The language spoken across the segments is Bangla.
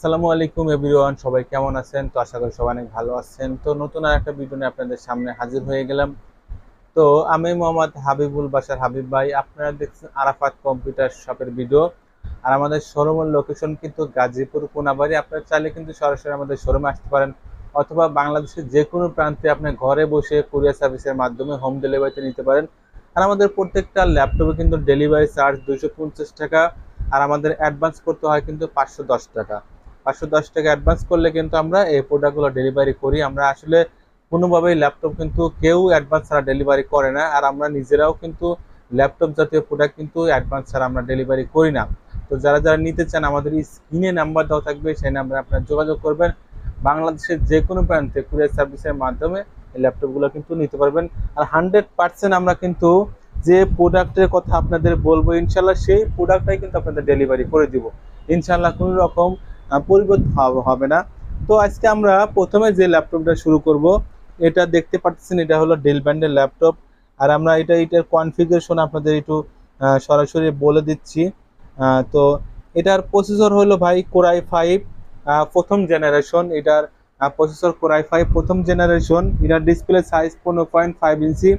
আসসালামু আলাইকুম এভরিওয়ান, সবাই কেমন আছেন? তো আশা করি সবাই অনেক ভালো আছেন। তো নতুন আর একটা ভিডিও নিয়ে আপনাদের সামনে হাজির হয়ে গেলাম। তো আমি মোহাম্মদ হাবিবুল বাসার হাবিব ভাই, আপনারা দেখছেন আরাফাত কম্পিউটার শপের ভিডিও। আর আমাদের শোরুমের লোকেশন কিন্তু গাজীপুর, কোনাবাড়ি। আপনারা চাইলে কিন্তু সরাসরি আমাদের শোরুমে আসতে পারেন। অথবা বাংলাদেশের যে কোনো প্রান্তে আপনি ঘরে বসে কুরিয়ার সার্ভিসের মাধ্যমে হোম ডেলিভারিতে নিতে পারেন। আর আমাদের প্রত্যেকটা ল্যাপটপে কিন্তু ডেলিভারি চার্জ দুশো টাকা। আর আমাদের অ্যাডভান্স করতে হয় কিন্তু পাঁচশো দশ টাকা। পাঁচশো দশ টাকা অ্যাডভান্স করলে কিন্তু আমরা এই প্রোডাক্টগুলো ডেলিভারি করি। আমরা আসলে কোনোভাবেই ল্যাপটপ কিন্তু কেউ অ্যাডভান্স ছাড়া ডেলিভারি করে না। আর আমরা নিজেরাও কিন্তু ল্যাপটপ জাতীয় প্রোডাক্ট কিন্তু অ্যাডভান্স ছাড়া আমরা ডেলিভারি করি না। তো যারা যারা নিতে চান, আমাদের স্ক্রিনে নাম্বার দেওয়া থাকবে, সেই নাম্বারে আপনারা যোগাযোগ করবেন। বাংলাদেশের যে কোনো প্রান্তে কুরিয়ার সার্ভিসের মাধ্যমে এই ল্যাপটপগুলো কিন্তু নিতে পারবেন। আর হান্ড্রেড পার্সেন্ট আমরা কিন্তু যে প্রোডাক্টের কথা আপনাদের বলব, ইনশাল্লাহ সেই প্রোডাক্টটাই কিন্তু আপনাদের ডেলিভারি করে দিব। ইনশাল্লাহ কোনো রকম পরিবর্তন হবে- না। তো আজকে আমরা প্রথমে যে ল্যাপটপটা শুরু করব, এটা দেখতে পাচ্ছেন এটা হলো ডেল ব্যান্ডের ল্যাপটপ। আর আমরা এটা, এটার কনফিগারেশন আপনাদের একটু সরাসরি বলে দিচ্ছি। তো এটার প্রসেসর হলো ভাই কোরাই ফাইভ প্রথম জেনারেশন এটার প্রসেসর কোরাই ফাইভ প্রথম জেনারেশন এটার ডিসপ্লে সাইজ পনেরো পয়েন্ট ফাইভ ইঞ্চি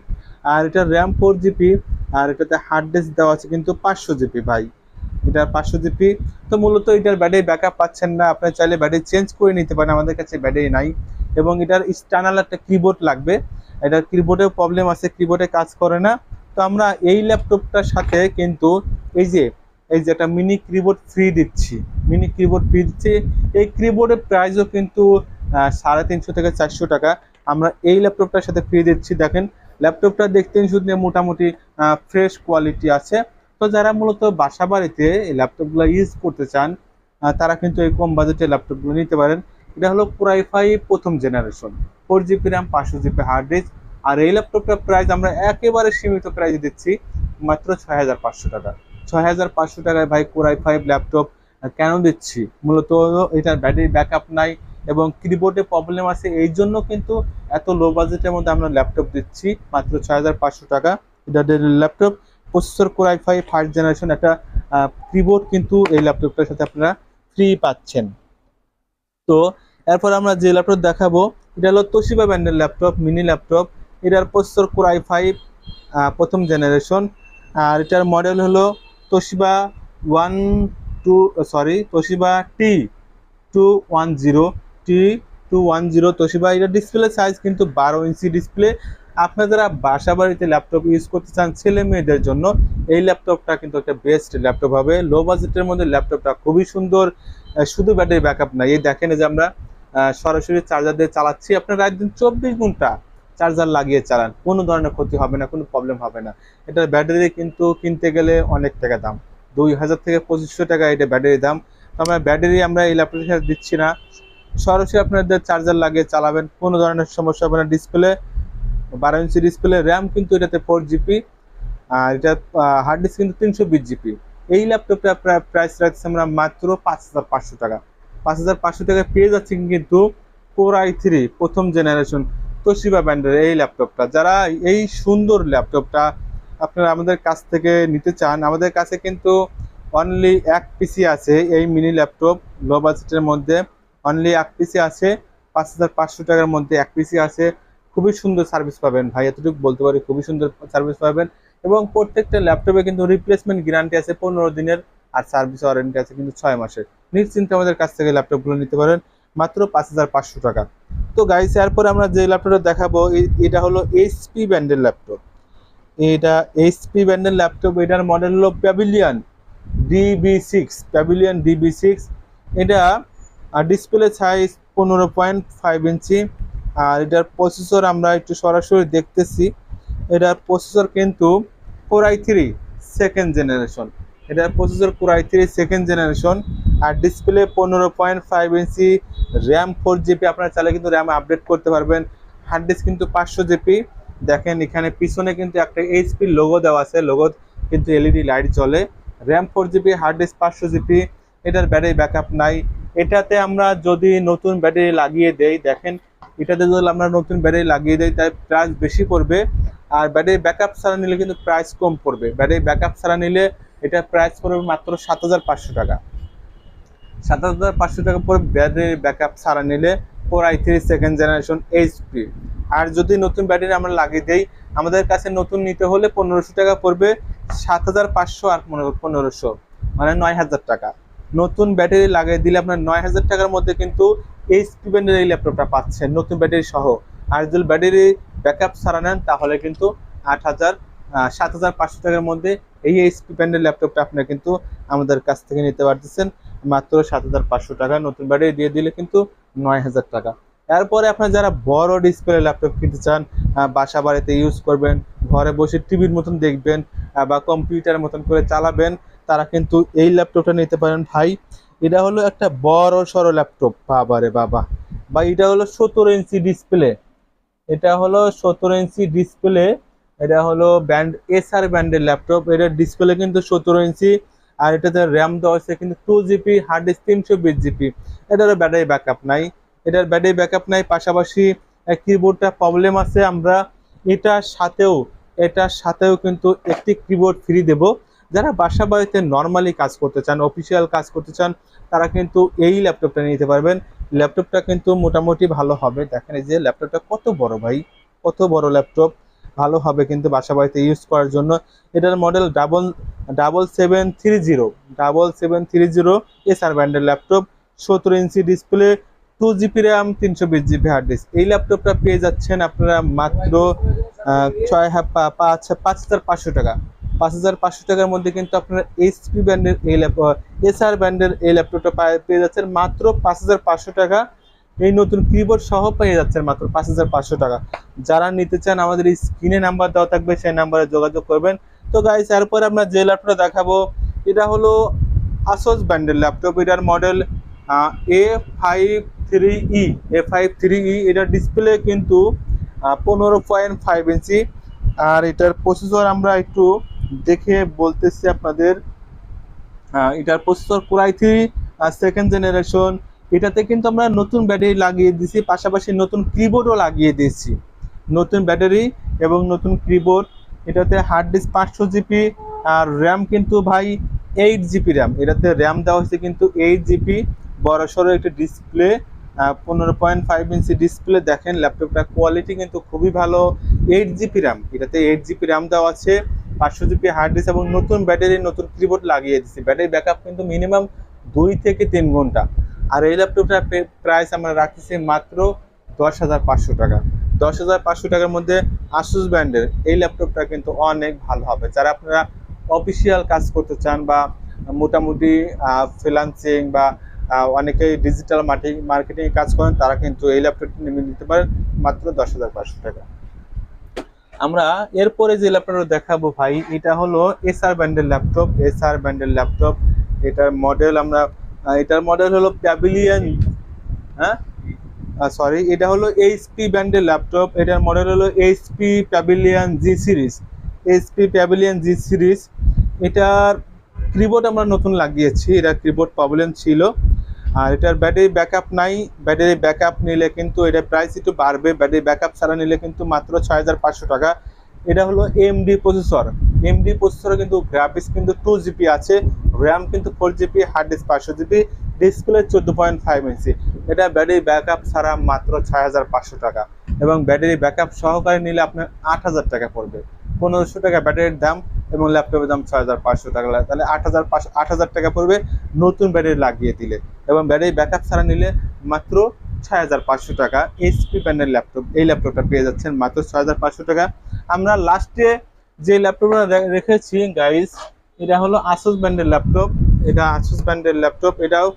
আর এটার র্যাম ফোর জিবি আর এটাতে হার্ড ডিস্ক দেওয়া আছে কিন্তু পাঁচশো জিবি ভাই। এটা পাঁচশো জিবি তো মূলত এটার ব্যাটারি ব্যাকআপ পাচ্ছেন না। আপনার চাইলে ব্যাটারি চেঞ্জ করে নিতে পারেন, আমাদের কাছে ব্যাটারি নাই। এবং এটার স্টার্নাল একটা কিবোর্ড লাগবে। এটার কিবোর্ডের প্রবলেম আছে কিবোর্ডে কাজ করে না। তো আমরা এই ল্যাপটপটার সাথে কিন্তু এই যে এই যে একটা মিনি কিবোর্ড ফ্রি দিচ্ছি। মিনি কিবোর্ড ফ্রি দিচ্ছি। এই কিবোর্ডের প্রাইসও কিন্তু সাড়ে তিনশো থেকে চারশো টাকা। আমরা এই ল্যাপটপটার সাথে ফ্রি দিচ্ছি। দেখেন ল্যাপটপটা দেখতে শুধু মোটামুটি ফ্রেশ কোয়ালিটি আছে। তো যারা মূলত বাসা বাড়িতে এই ল্যাপটপগুলো ইউজ করতে চান তারা কিন্তু এই কম বাজেটে ল্যাপটপগুলো নিতে পারেন। এটা হলো ফাইভ প্রথম জেনারেশন ফোর জিবি র্যাম পাঁচশো জিবি হার্ড ডিস্ক আর এই ল্যাপটপটার প্রাইস আমরা একেবারে সীমিত প্রাইস দিচ্ছি, মাত্র ছয় হাজার পাঁচশো টাকা। ছয় হাজার পাঁচশো টাকায় ভাই কোরাই ফাইভ ল্যাপটপ কেন দিচ্ছি? মূলত এটার ব্যাটারি ব্যাকআপ নাই এবং কিবোর্ডে প্রবলেম আছে। এই জন্য কিন্তু এত লো বাজেটের মধ্যে আমরা ল্যাপটপ দিচ্ছি, মাত্র ছয় হাজার পাঁচশো টাকা। এটা laptop processor core i five first generation একটা কিবোর্ড কিন্তু এই ল্যাপটপটার সাথে আপনারা ফ্রি পাচ্ছেন। তো এরপর আমরা যে ল্যাপটপ দেখাবো, এটা হলো তোশিবা ব্র্যান্ডের ল্যাপটপ মিনি ল্যাপটপ এটার প্রসেসর কোরাই ফাইভ প্রথম জেনারেশন। আর এটার মডেল হলো Toshiba one two sorry Toshiba T two one zero T two one zero Toshiba. এটার ডিসপ্লে সাইজ কিন্তু বারো ইঞ্চি ডিসপ্লে আপনারা যারা বাসা বাড়িতে ল্যাপটপ ইউজ করতে চান ছেলে মেয়েদের জন্য, এই ল্যাপটপটা কিন্তু একটা বেস্ট ল্যাপটপ হবে। লো বাজেটের মধ্যে ল্যাপটপটা খুবই সুন্দর। শুধু ব্যাটারি ব্যাকআপ নাই এই দেখেন যে আমরা সরাসরি চার্জার দিয়ে চালাচ্ছি। আপনারা একদিন চব্বিশ ঘণ্টা চার্জার লাগিয়ে চালান। কোনো ধরনের ক্ষতি হবে না, কোনো প্রবলেম হবে না। এটার ব্যাটারি কিন্তু কিনতে গেলে অনেক টাকা দাম। দুই হাজার থেকে পঁচিশশো টাকা এটা ব্যাটারি দাম। তো আমরা ব্যাটারি আমরা এই ল্যাপটপের সাথে দিচ্ছি না। সরাসরি আপনাদের চার্জার লাগিয়ে চালাবেন। কোনো ধরনের সমস্যা হবে না ডিসপ্লে বারো ইঞ্চি ডিসপ্লে র্যাম কিন্তু এটাতে ফোর জিবি আর এটা হার্ড ডিস্ক কিন্তু তিনশো বিশ জিবি এই ল্যাপটপটা প্রাইস রাখছি আমরা মাত্র পাঁচ হাজার পাঁচশো টাকা। পাঁচ হাজার পাঁচশো টাকা পেয়ে যাচ্ছি কিন্তু কোর আই থ্রি প্রথম জেনারেশন তোশিবা ব্র্যান্ডের এই ল্যাপটপটা যারা এই সুন্দর ল্যাপটপটা আপনারা আমাদের কাছ থেকে নিতে চান, আমাদের কাছে কিন্তু অনলি এক পিসি আছে এই মিনি ল্যাপটপ লো বাজেটের মধ্যে। অনলি এক পিসি আছে, পাঁচ হাজার পাঁচশো টাকার মধ্যে এক পিসি আছে। খুবই সুন্দর সার্ভিস পাবেন। ভাই, এতটুকু বলতে পারি, খুবই সুন্দর সার্ভিস পাবেন এবং প্রত্যেকটা ল্যাপটপে কিন্তু রিপ্লেসমেন্ট গ্যারান্টি আছে পনেরো দিনের আর সার্ভিস ওয়ারেন্টি আছে কিন্তু ছয় মাসের। নিশ্চিন্তে আমাদের কাছ থেকে ল্যাপটপগুলো নিতে পারেন, মাত্র পাঁচ হাজার পাঁচশো টাকা। তো গাইস এরপরে আমরা যে ল্যাপটপটা দেখাবো এটা হলো এইচপি ব্র্যান্ডের ল্যাপটপ এটা এইচপি ব্র্যান্ডের ল্যাপটপ এটার মডেল হলো pavilion DB six pavilion DB six এটা ডিসপ্লে সাইজ পনেরো পয়েন্ট ফাইভ ইঞ্চি আর এটার প্রসেসর আমরা একটু সরাসরি দেখতেছি। এটার প্রসেসর কিন্তু core i three second generation এটার processor core i three second generation R display পনেরো point five inch RAM four GB আপনারা চাইলে কিন্তু র্যাম আপডেট করতে পারবেন। হার্ড ডিস্ক কিন্তু পাঁচশো জিবি দেখেন এখানে পিছনে কিন্তু একটা এইচপি লোগো দেওয়া আছে। লোগো কিন্তু এলইডি লাইট জ্বলে। RAM four GB hard disk পাঁচশো জিবি এটার ব্যাটারি ব্যাকআপ নাই। এটাতে আমরা যদি নতুন ব্যাটারি লাগিয়ে দেই, দেখেন এটাতে যদি আমরা নতুন ব্যাটারি লাগিয়ে দেই তাই প্রাইস বেশি পড়বে। আর ব্যাটারি ব্যাকআপ ছাড়া নিলে কিন্তু প্রাইস কম পড়বে। ব্যাটারি ব্যাকআপ ছাড়া নিলে এটা প্রাইস পড়বে মাত্র সাত হাজার পাঁচশো টাকা। সাত হাজার পাঁচশো টাকা পরে ব্যাটারি ব্যাকআপ ছাড়া নিলে four I three second generation HP আর যদি নতুন ব্যাটারি আমরা লাগিয়ে দেই, আমাদের কাছে নতুন নিতে হলে পনেরোশো টাকা পড়বে, সাত হাজার পাঁচশো আর পনেরো পনেরোশো মানে নয় হাজার টাকা। নতুন ব্যাটারি লাগিয়ে দিলে আপনার নয় হাজার টাকার মধ্যে কিন্তু এইচপি ব্যান্ডের এই ল্যাপটপটা পাচ্ছেন, নতুন ব্যাটারি সহ। আর যদি ব্যাটারি ব্যাকআপ ছাড়া নেন, তাহলে কিন্তু আট হাজার সাত হাজার পাঁচশো টাকার মধ্যে এই এইচপি ব্যান্ডের ল্যাপটপটা আপনারা কিন্তু আমাদের কাছ থেকে নিতে পারতেছেন। মাত্র সাত হাজার পাঁচশো টাকা নতুন ব্যাটারি দিয়ে দিলে কিন্তু নয় হাজার টাকা। এরপরে আপনার যারা বড় ডিসপ্লে ল্যাপটপ কিনতে চান বাসা বাড়িতে ইউজ করবেন, ঘরে বসে টিভির মতন দেখবেন বা কম্পিউটার মতন করে চালাবেন তারা কিন্তু এই ল্যাপটপটা নিতে পারেন। ভাই, এটা হলো একটা বড় সড়ো ল্যাপটপ বাবারে বাবা। বা এটা হলো সতেরো ইঞ্চি ডিসপ্লে এটা হলো সতেরো ইঞ্চি ডিসপ্লে এটা হলো ব্যান্ড এসআর ব্যান্ডের ল্যাপটপ এটার ডিসপ্লে কিন্তু সতেরো ইঞ্চি। আর এটাতে র্যাম দেওয়া হচ্ছে কিন্তু টু জিবি হার্ড ডিস্ক তিনশো বিশ জিবি এটারও ব্যাটারি ব্যাকআপ নাই। এটার ব্যাটারি ব্যাকআপ নাই। পাশাপাশি কিবোর্ডটা প্রবলেম আছে। আমরা এটার সাথেও এটার সাথেও কিন্তু একটি কিবোর্ড ফ্রি দেব। যারা বাসা বাড়িতে নর্মালি কাজ করতে চান অফিসিয়াল কাজ করতে চান, তারা কিন্তু এই ল্যাপটপটা নিতে পারবেন। ল্যাপটপটা কিন্তু মোটামুটি ভালো হবে। দেখেন এই যে ল্যাপটপটা কত বড় ভাই, কত বড় ল্যাপটপ ভালো হবে কিন্তু বাসা বাড়িতে ইউজ করার জন্য। এটার model double double seven three zero double seven three zero SR ব্যান্ডের ল্যাপটপ সতেরো inch display two GB RAM তিনশো বিশ জিবি হার্ড ডিস্ক এই ল্যাপটপটা পেয়ে যাচ্ছেন আপনারা মাত্র ছয় পাঁচ পাঁচ হাজার পাঁচশো টাকা। পাঁচ হাজার পাঁচশো টাকার মধ্যে কিন্তু আপনারা এইচপি ব্র্যান্ডের এই ল্যাপটপ এসআর ব্র্যান্ডের এই ল্যাপটপটা পায়- পেয়ে যাচ্ছেন মাত্র পাঁচ হাজার পাঁচশো টাকা। এই নতুন কিবোর্ড সহ পেয়ে যাচ্ছেন মাত্র পাঁচ হাজার পাঁচশো টাকা। যারা নিতে চান, আমাদের এই স্ক্রিনে নাম্বার দেওয়া থাকবে, সেই নাম্বারে যোগাযোগ করবেন। তো গাইস এরপর আমরা যে ল্যাপটপটা দেখাবো, এটা হলো আসোস ব্র্যান্ডের ল্যাপটপ। এটার model A five three E A five three E এটার ডিসপ্লে কিন্তু পনেরো পয়েন্ট ফাইভ ইঞ্চি আর এটার প্রসেসর আমরা একটু দেখে বলতেছি আপনাদের এটার processor core i three second generation এটাতে কিন্তু আমরা নতুন ব্যাটারি লাগিয়ে দিয়েছি, পাশাপাশি নতুন কিবোর্ডও লাগিয়ে দিয়েছি। নতুন ব্যাটারি এবং নতুন কিবোর্ড এটাতে হার্ড ডিস্ক পাঁচশো জিবি আর র্যাম কিন্তু ভাই এইট জিবি র্যাম এটাতে র্যাম দেওয়া হয়েছে কিন্তু এইট জিবি বড় সড়ো একটি ডিসপ্লে পনেরো পয়েন্ট ফাইভ ইঞ্চি ডিসপ্লে দেখেন ল্যাপটপটার কোয়ালিটি কিন্তু খুবই ভালো এইট জিবি র্যাম এটাতে এইট জিবি র্যাম দেওয়া আছে। পাঁচশো জিবি হার্ড ডিস্ক এবং নতুন ব্যাটারি, নতুন কিবোর্ড লাগিয়ে দিচ্ছি ব্যাটারি ব্যাকআপ কিন্তু মিনিমাম দুই থেকে তিন ঘণ্টা। আর এই ল্যাপটপটার প্রাইস আমরা রাখতেছি মাত্র দশ হাজার পাঁচশো টাকা। দশ হাজার পাঁচশো টাকার মধ্যে আসুস ব্র্যান্ডের এই ল্যাপটপটা কিন্তু অনেক ভালো হবে। যারা আপনারা অফিসিয়াল কাজ করতে চান বা মোটামুটি ফ্রিলান্সিং বা অনেকেই ডিজিটাল মার্কেটিং মার্কেটিং কাজ করেন, তারা কিন্তু এই ল্যাপটপটি নিতে পারেন মাত্র দশ হাজার পাঁচশো টাকা। আমরা এরপরে যে ল্যাপটপটা দেখাবো ভাই, এটা হলো এসআর ব্র্যান্ডের ল্যাপটপ এসআর ব্র্যান্ডের ল্যাপটপ। এটার মডেল আমরা এটার মডেল হলো প্যাভিলিয়ন হ্যাঁ? সরি এটা হলো এইচপি ব্র্যান্ডের ল্যাপটপ, এটার মডেল হলো HP Pavilion G series HP Pavilion G series এটার কিবোর্ড আমরা নতুন লাগিয়েছি, এটা কিবোর্ড প্রবলেম ছিল। আর এটার ব্যাটারি ব্যাকআপ নাই। ব্যাটারি ব্যাকআপ নিলে কিন্তু এটা প্রাইস একটু বাড়বে। ব্যাটারি ব্যাকআপ ছাড়া নিলে কিন্তু মাত্র ছয় হাজার পাঁচশো টাকা। এটা হলো এমডি প্রসেসর এমডি প্রসেসরে কিন্তু গ্রাফিক্স কিন্তু টু জিবি আছে। র্যাম কিন্তু ফোর জিবি হার্ড ডিস্ক পাঁচশো জিবি ডিসপ্লে চোদ্দ পয়েন্ট ফাইভ ইঞ্চি এটা ব্যাটারি ব্যাকআপ ছাড়া মাত্র ছয় হাজার পাঁচশো টাকা। এবং ব্যাটারি ব্যাকআপ সহকারে নিলে আপনার আট হাজার টাকা পড়বে। পনেরোশো টাকা ব্যাটারির দাম এবং ল্যাপটপের দাম ছয় হাজার পাঁচশো টাকা। তাহলে আট হাজার পাঁচশো আট হাজার টাকা পড়বে নতুন ব্যাটারি লাগিয়ে দিলে। এবং ব্যাটারি ব্যাকআপ ছাড়া নিলে মাত্র ছয় হাজার পাঁচশো টাকা এইচপি প্যানের ল্যাপটপ এই ল্যাপটপটা পেয়ে যাচ্ছেন মাত্র ছয় হাজার পাঁচশো টাকা। আমরা লাস্টে যে ল্যাপটপটা রেখেছি গাইস এটা হলো আসুস ব্র্যান্ডের ল্যাপটপ এটা আসুস ব্র্যান্ডের ল্যাপটপ এটাও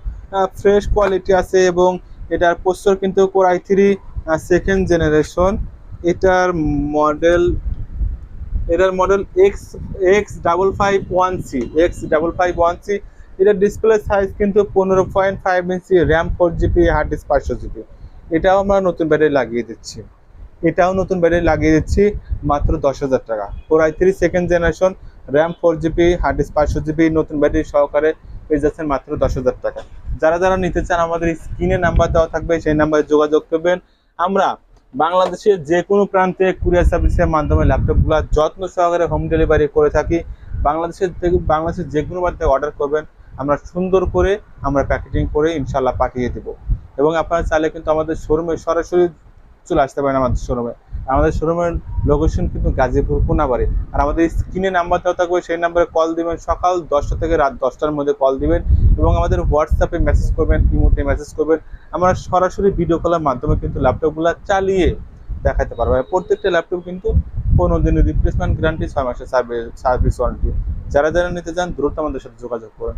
ফ্রেশ কোয়ালিটি আছে এবং এটার প্রসেসর কিন্তু core i three second generation এটার মডেল এটার model X X double five one C X double five one C এটার ডিসপ্লে সাইজ কিন্তু পনেরো point five inch RAM four GB hard disk পাঁচশো জিবি এটাও আমরা নতুন ব্যাটারি লাগিয়ে দিচ্ছি। এটাও নতুন ব্যাটারি লাগিয়ে দিচ্ছি মাত্র দশ হাজার টাকা। Four i three second generation RAM four GB hard disk পাঁচশো জিবি নতুন ব্যাটারি সহকারে পেয়ে যাচ্ছেন মাত্র দশ হাজার টাকা। যারা যারা নিতে চান, আমাদের স্ক্রিনে নাম্বার দেওয়া থাকবে, সেই নাম্বারে যোগাযোগ করবেন। আমরা বাংলাদেশের যে কোনো প্রান্তে কুরিয়ার সার্ভিসের মাধ্যমে ল্যাপটপগুলো যত্ন সহকারে হোম ডেলিভারি করে থাকি। বাংলাদেশের বাংলাদেশের যে কোনো প্রান্তে অর্ডার করবেন। আমরা সুন্দর করে আমরা প্যাকেজিং করে ইনশাল্লাহ পাঠিয়ে দেব। এবং আপনারা চাইলে কিন্তু আমাদের শোরুমে সরাসরি চলে আসতে পারেন আমাদের শোরুমে। আমাদের শোরুমের লোকেশন কিন্তু গাজীপুর কোনাবাড়ি। আর আমাদের স্ক্রিনে নাম্বার দেওয়া থাকবে, সেই নাম্বারে কল দিবেন, সকাল দশটা থেকে রাত দশটার মধ্যে কল দিবেন এবং আমাদের হোয়াটসঅ্যাপে মেসেজ করবেন, ইমোতে মেসেজ করবেন। আমরা সরাসরি ভিডিও কলের মাধ্যমে কিন্তু ল্যাপটপগুলো চালিয়ে দেখাতে পারব। প্রত্যেকটা ল্যাপটপ কিন্তু পনেরো দিনের রিপ্লেসমেন্ট গ্যারান্টি ছয় মাসের সার্ভিস সার্ভিস ওয়ারেন্টি যারা যারা নিতে চান, দ্রুত আমাদের সাথে যোগাযোগ করুন।